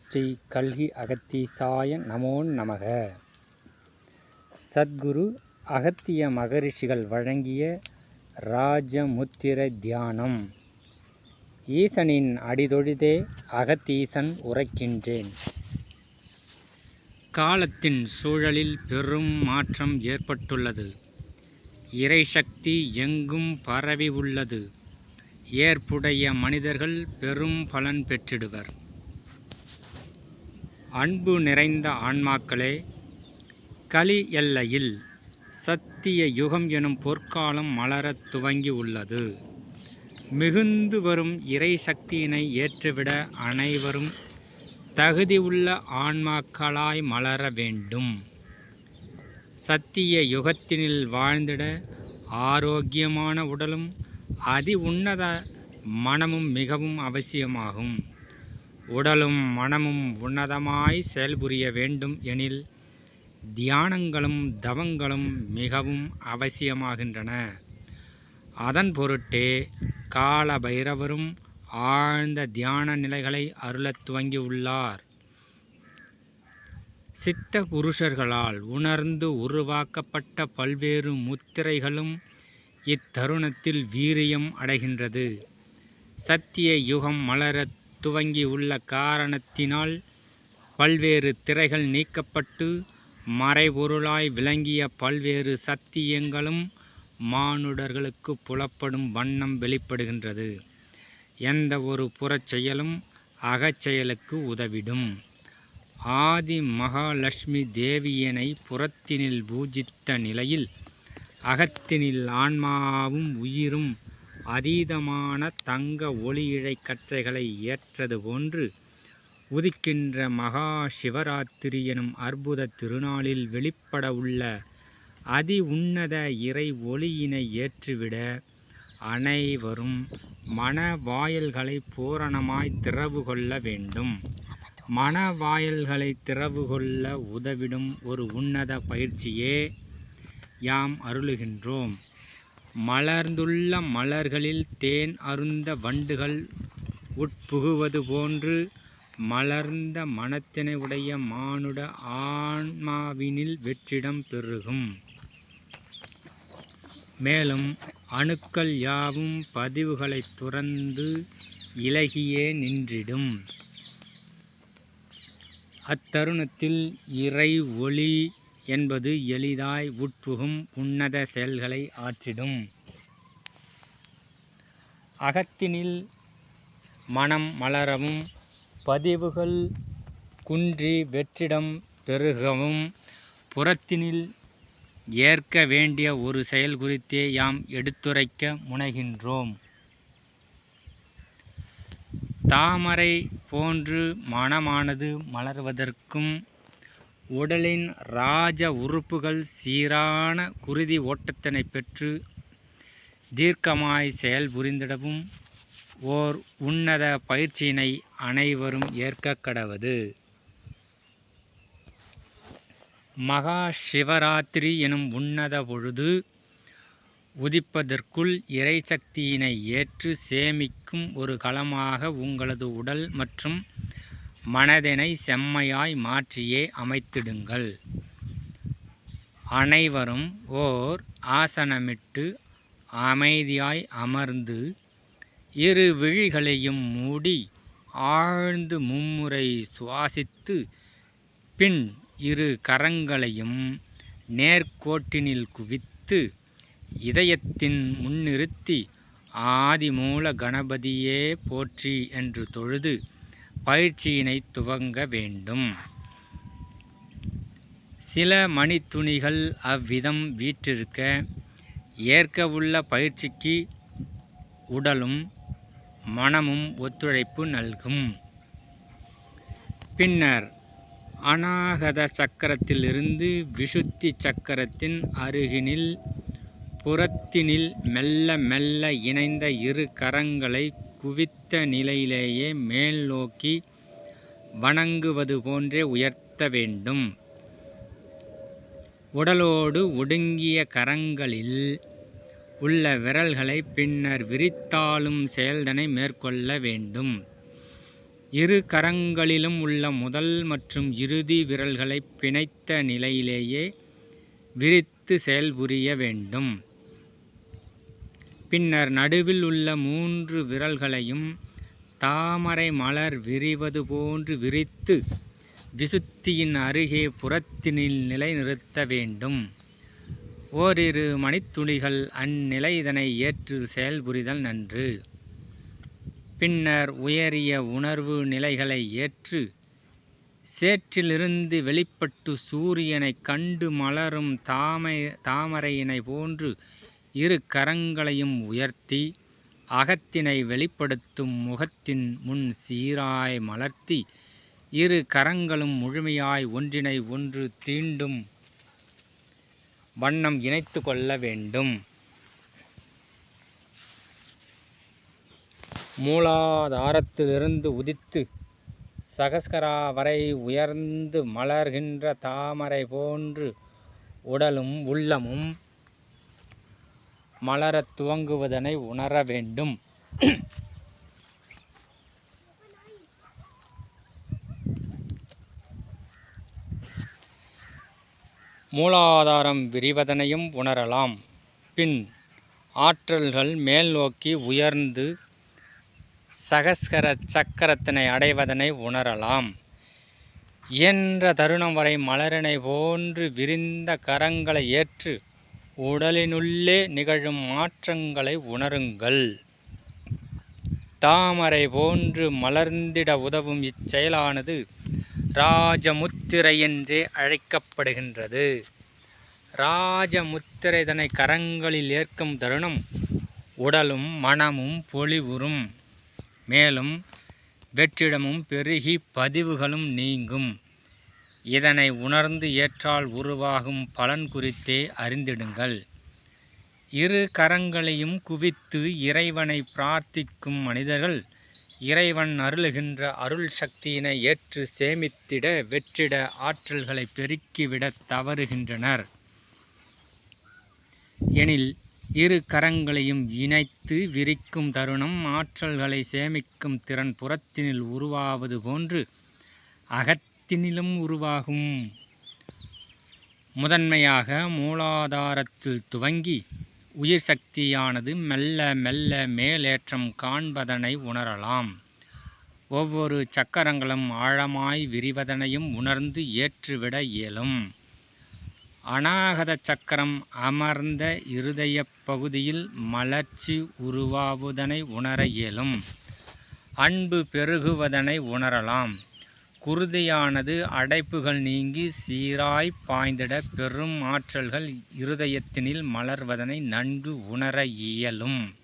ஸ்ரீ கல்கி அகத்தீசாய நமோ நமக. சத்குரு அகத்திய மகரிஷிகள் வழங்கிய ராஜமுத்திர தியானம். ஈசனின் அடிதொழுதே அகத்தீசன் உரைக்கின்றேன். காலத்தின் சூழலில் பெரும் மாற்றம் ஏற்பட்டுள்ளது. இறைசக்தி எங்கும் பரவி உள்ளது ஏற்புடைய மனிதர்கள் பெரும் பலன் பெற்றிடுவர். அன்பு நிறைந்த ஆன்மாக்களே கலி எல்லையில் சத்திய யுகம் எனும் பொற்காலம் மலரத் துவங்கி உள்ளது. மிகுந்து வரும் இறை சக்தியினை ஏற்றுவிட அனைவரும் தகுதி உள்ள ஆன்மாக்களாய் மலர வேண்டும். சத்திய யுகத்தினில் வாழ்ந்திட ஆரோக்கியமான உடலும் அதி உன்னத மனமும் மிகவும் அவசியமாகும். உடலும் மனமும் உன்னதமாய் செயல்புரிய வேண்டும் எனில் தியானங்களும் தவங்களும் மிகவும் அவசியமாகின்றன. அதன் பொருட்டே கால பைரவரும் ஆழ்ந்த தியான நிலைகளை அருளத் துவங்கியுள்ளார் சித்த புருஷர்களால் உணர்ந்து உருவாக்கப்பட்ட பல்வேறு முத்திரைகளும் இத்தருணத்தில் வீரியம் அடைகின்றது. சத்திய யுகம் மலரத் துவங்கி உள்ள காரணத்தினால் பல்வேறு திரைகள் நீக்கப்பட்டு மறைபொருளாய் விளங்கிய பல்வேறு சத்தியங்களும் மானுடர்களுக்கு புலப்படும் வண்ணம் வெளிப்படுகின்றது. எந்த ஒரு புறச்செயலும் அகச்செயலுக்கு உதவிடும். ஆதி மகாலட்சுமி தேவியனை புறத்தினில் பூஜித்த நிலையில் அகத்தினில் ஆன்மாவும் உயிரும் அதீதமான தங்க ஒளியிழை கற்றைகளை ஏற்றது போன்று உதிக்கின்ற மகா சிவராத்திரி எனும் அற்புத திருநாளில் வெளிப்பட உள்ள அதி உன்னத இறை ஒளியினை ஏற்றுவிட அனைவரும் மன வாயல்களை பூரணமாய் திறவு கொள்ள வேண்டும். மன வாயல்களை திறவு கொள்ள உதவிடும் ஒரு உன்னத பயிற்சியே யாம் அருளுகின்றோம். மலர்ந்துள்ள மலர்களில் தேன் அருந்த வண்டுகள் உட்புகுவது போன்று மலர்ந்த மனத்தினை உடைய மானுட ஆன்மாவினில் வெற்றிடம் பெருகும். மேலும் அணுக்கள் யாவும் பதிவுகளை துறந்து இலகியே நின்றிடும். அத்தருணத்தில் இறை ஒளி என்பது எளிதாய் உட்புகும் உன்னத செயல்களை ஆற்றிடும். அகத்தினில் மனம் மலரவும் பதிவுகள் குன்றி வெற்றிடம் பெருகவும் புறத்தினில் ஏற்க வேண்டிய ஒரு செயல் குறித்தே யாம் எடுத்துரைக்க முனைகின்றோம். தாமரை போன்று மனமானது மலர்வதற்கும் உடலின் ராஜ உறுப்புகள் சீரான குருதி ஓட்டத்தினை பெற்று தீர்க்கமாய் செயல்புரிந்திடவும் ஓர் உன்னத பயிற்சியினை அனைவரும் ஏற்க கடவது. மகா சிவராத்திரி எனும் உன்னத பொழுது உதிப்பதற்குள் இறைசக்தியினை ஏற்று சேமிக்கும் ஒரு களமாக உங்களது உடல் மற்றும் மனதினை செம்மையாய் மாற்றியே அமைத்திடுங்கள். அனைவரும் ஓர் ஆசனமிட்டு அமைதியாய் அமர்ந்து இரு விழிகளையும் மூடி ஆழ்ந்து மும்முறை சுவாசித்து பின் இரு கரங்களையும் நேர்கோட்டினில் குவித்து இதயத்தின் முன்னிறுத்தி ஆதிமூல கணபதியே போற்றி என்று தொழுது பயிற்சியினை துவங்க வேண்டும். சில மணித்துணிகள் அவ்விதம் வீற்றிருக்க ஏற்கவுள்ள பயிற்சிக்கு உடலும் மனமும் ஒத்துழைப்பு நல்கும். பின்னர் அநாகத சக்கரத்திலிருந்து விசுத்தி சக்கரத்தின் அருகினில் புறத்தினில் மெல்ல மெல்ல இணைந்த இரு கரங்களை குவித்த நிலையிலேயே மேல் நோக்கி வணங்குவது போன்றே உயர்த்த வேண்டும். உடலோடு ஒடுங்கிய கரங்களில் உள்ள விரல்களை பின்னர் விரித்தாளும் செயல்தனை மேற்கொள்ள வேண்டும். இரு கரங்களிலும் உள்ள முதல் மற்றும் இறுதி விரல்களை பிணைத்த நிலையிலேயே விரித்து செயல்புரிய வேண்டும். பின்னர் நடுவில் உள்ள மூன்று விரல்களையும் தாமரை மலர் விரிவது போன்று விரித்து விசுத்தியின் அருகே புறத்தினில் நிலைநிறுத்த வேண்டும். ஓரிரு மணித்துளிகள் அந்நிலை இதனை ஏற்று செயல்புரிதல் நன்று. பின்னர் உயரிய உணர்வு நிலைகளை ஏற்று சேற்றிலிருந்து வெளிப்பட்டு சூரியனை கண்டு மலரும் தாமை தாமரையினை போன்று இரு கரங்களையும் உயர்த்தி அகத்தினை வெளிப்படுத்தும் முகத்தின் முன் சீராய் மலர்த்தி இரு கரங்களும் முழுமையாய் ஒன்றினை ஒன்று தீண்டும் வண்ணம் இணைத்து கொள்ள வேண்டும். மூலாதாரத்திலிருந்து உதித்து சகஸ்கரா வரை உயர்ந்து மலர்கின்ற தாமரை போன்று உடலும் உள்ளமும் மலரத் துவங்குவதனை உணர வேண்டும். மூலாதாரம் விரிவதனையும் உணரலாம். பின் ஆற்றல்கள் மேல் நோக்கி உயர்ந்து சகஸ்கர சக்கரத்தினை அடைவதனை உணரலாம். இயன்ற தருணம் வரை மலரினை போன்று விரிந்த கரங்களை ஏற்று உடலினுள்ளே நிகழும் மாற்றங்களை உணருங்கள். தாமரை போன்று மலர்ந்திட உதவும் இச்செயலானது ராஜமுத்திரை என்றே அழைக்கப்படுகின்றது. ராஜமுத்திரை தன்னை கரங்களில் ஏற்கும் தருணம் உடலும் மனமும் பொலிவுறும். மேலும் வெற்றிடமும் பெருகி பதிவுகளும் நீங்கும். இதனை உணர்ந்து ஏற்றால் உருவாகும் பலன் குறித்தே அறிந்திடுங்கள். இரு கரங்களையும் குவித்து இறைவனை பிரார்த்திக்கும் மனிதர்கள் இறைவன் அருளுகின்ற அருள் சக்தியினை ஏற்று சேமித்திட வெற்றிட ஆற்றல்களை பெருக்கிவிட தவறுகின்றனர். எனில் இரு கரங்களையும் இணைத்து விரிக்கும் தருணம் ஆற்றல்களை சேமிக்கும் திறன் புறத்தினில் உருவாவது போன்று அகத்தினிலும் உருவாகும். முதன்மையாக மூலாதாரத்தில் துவங்கி உயிர் சக்தியானது மெல்ல மெல்ல மேலேற்றம் காண்பதனை உணரலாம். ஒவ்வொரு சக்கரங்களும் ஆழமாய் விரிவதனையும் உணர்ந்து ஏற்றுவிட இயலும். அநாகத சக்கரம் அமர்ந்த இருதய பகுதியில் மலர்ச்சி உருவாவதனை உணர இயலும். அன்பு பெருகுவதனை உணரலாம். குருதியானது அடைப்புகள் நீங்கி சீராய் பாய்ந்திட பெரும் ஆற்றல்கள் இருதயத்தினில் மலர்வதனை நன்கு உணர இயலும்.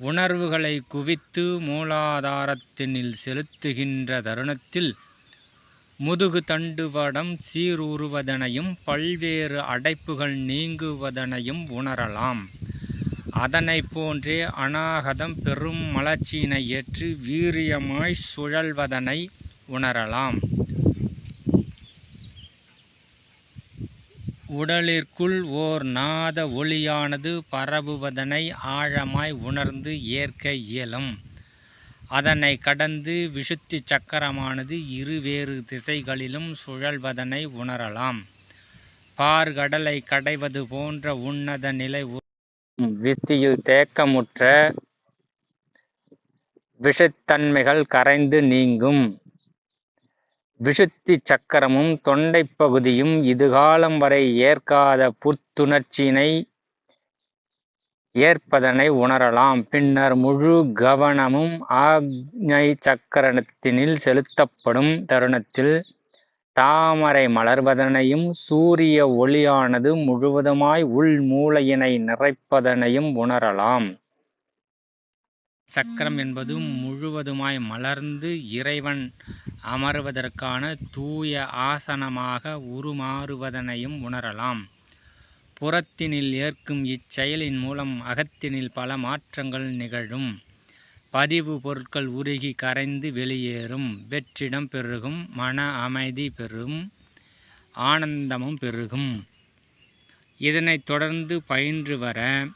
உணர்வுகளை குவித்து மூலாதாரத்தினில் செலுத்துகின்ற தருணத்தில் முதுகு தண்டுவடம் சீரூறுவதனையும் பல்வேறு அடைப்புகள் நீங்குவதனையும் உணரலாம். அதனை போன்றே அநாகதம் பெரும் மலர்ச்சியினை ஏற்று வீரியமாய் சுழல்வதனை உணரலாம். உடலிற்குள் ஓர் நாத ஒளியானது பரவுவதனை ஆழமாய் உணர்ந்து ஏற்க இயலும். அதனை கடந்து விசுத்தி சக்கரமானது இருவேறு திசைகளிலும் சுழல்வதனை உணரலாம். பார்கடலை கடைவது போன்ற உன்னத நிலை வித்தியில் தேக்கமுற்ற விஷத்தன்மைகள் கரைந்து நீங்கும். விசுத்தி சக்கரமும் தொண்டைப் பகுதியும் இதுகாலம் வரை ஏற்காத புத்துணர்ச்சியினை ஏற்பதனை உணரலாம். பின்னர் முழு கவனமும் ஆக்ஞை சக்கரத்தினில் செலுத்தப்படும் தருணத்தில் தாமரை மலர்வதனையும் சூரிய ஒளியானது முழுவதுமாய் உள் மூளையினை நிறைப்பதனையும் உணரலாம். சக்கரம் என்பது முழுவதுமாய் மலர்ந்து இறைவன் அமர்வதற்கான தூய ஆசனமாக உருமாறுவதனையும் உணரலாம். புறத்தினில் ஏற்கும் இச்செயலின் மூலம் அகத்தினில் பல மாற்றங்கள் நிகழும். பதிவு பொருட்கள் உருகி கரைந்து வெளியேறும். வெற்றிடம் பெருகும். மன அமைதி பெறும் ஆனந்தமும் பெருகும். இதனைத் தொடர்ந்து பயின்று வர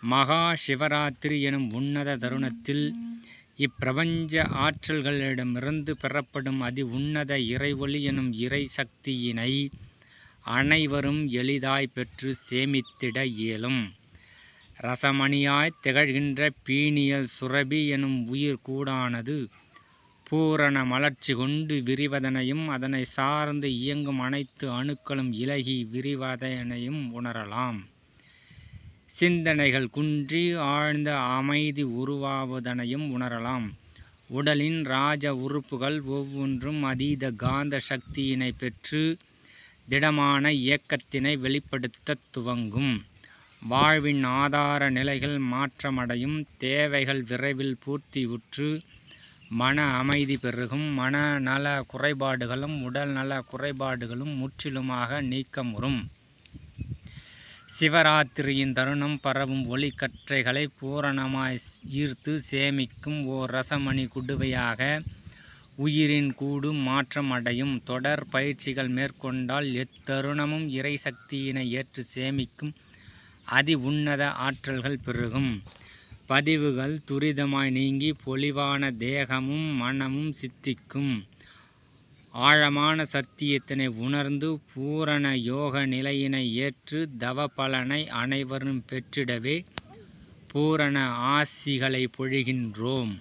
மகா சிவராத்திரி எனும் உன்னத தருணத்தில் இப்பிரபஞ்ச ஆற்றல்களிடமிருந்து பெறப்படும் அதி உன்னத இறைவொளி எனும் இறை சக்தியினை அனைவரும் எளிதாய் பெற்று சேமித்திட இயலும். ரசமணியாய் திகழ்கின்ற பீனியல் சுரபி எனும் உயிர் கூடானது பூரண மலர்ச்சி கொண்டு விரிவதனையும் அதனை சார்ந்து இயங்கும் அனைத்து அணுக்களும் இலகி விரிவதனையும் உணரலாம். சிந்தனைகள் குன்றி ஆழ்ந்த அமைதி உருவாவதனையும் உணரலாம். உடலின் ராஜ உறுப்புகள் ஒவ்வொன்றும் அதீத காந்த சக்தியினை பெற்று திடமான இயக்கத்தினை வெளிப்படுத்தத் துவங்கும். வாழ்வின் ஆதார நிலைகள் மாற்றமடையும் தேவைகள் விரைவில் பூர்த்தியுற்று மன அமைதி பெருகும். மன நல குறைபாடுகளும் உடல் நல குறைபாடுகளும் முற்றிலுமாக நீக்கமுறும். சிவராத்திரியின் தருணம் பரவும் ஒளிக்கற்றைகளை பூரணமாய் ஈர்த்து சேமிக்கும் ஓர் ரசமணி குடுவையாக உயிரின் கூடு மாற்றம் அடையும். தொடர் பயிற்சிகள் மேற்கொண்டால் எத்தருணமும் இறை சக்தியினை ஏற்று சேமிக்கும். அதி உன்னத ஆற்றல்கள் பெருகும். பதிவுகள் துரிதமாய் நீங்கி பொலிவான தேகமும் மனமும் சித்திக்கும். ஆழமான சத்தியத்தினை உணர்ந்து பூரண யோக நிலையினை ஏற்று தவ பலனை அனைவரும் பெற்றிடவே பூரண ஆசிகளை பொழிகின்றோம்.